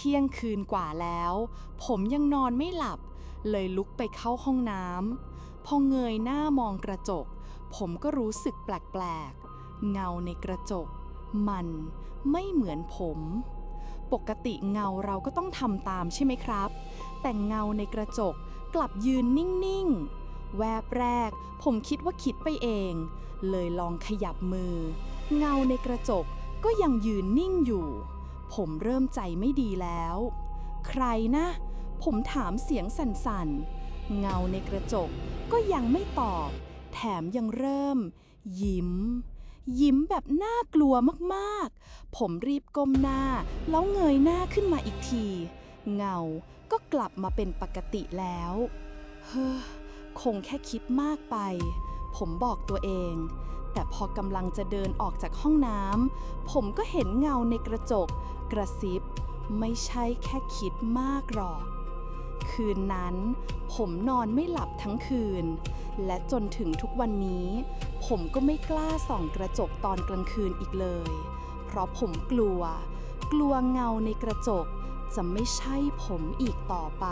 เที่ยงคืนกว่าแล้ว ผมยังนอนไม่หลับ เลยลุกไปเข้าห้องน้ำพอเงยหน้ามองกระจก ผมก็รู้สึกแปลกๆ เงาในกระจก มันไม่เหมือนผม ปกติเงาเราก็ต้องทำตามใช่ไหมครับ แต่เงาในกระจกกลับยืนนิ่งๆ แวบแรก ผมคิดว่าคิดไปเอง เลยลองขยับมือ เงาในกระจกก็ยังยืนนิ่งอยู่ ผมเริ่มใจไม่ดีแล้ว ใครนะ ผมถามเสียงสั่นๆ เงาในกระจกก็ยังไม่ตอบ แถมยังเริ่ม ยิ้ม ยิ้มแบบน่ากลัวมากๆ ผมรีบก้มหน้า แล้วเงยหน้าขึ้นมาอีกที เงาก็กลับมาเป็นปกติแล้ว เฮ้อ คงแค่คิดมากไป ผมบอกตัวเอง แต่พอกำลังจะเดินออกจากห้องน้ำผมก็เห็นเงาในกระจก กระซิบ ไม่ใช่แค่คิดมากหรอก คืนนั้น ผมนอนไม่หลับทั้งคืน และจนถึงทุกวันนี้ ผมก็ไม่กล้าส่องกระจกตอนกลางคืนอีกเลย เพราะผมกลัว กลัวเงาในกระจกจะไม่ใช่ผมอีกต่อไป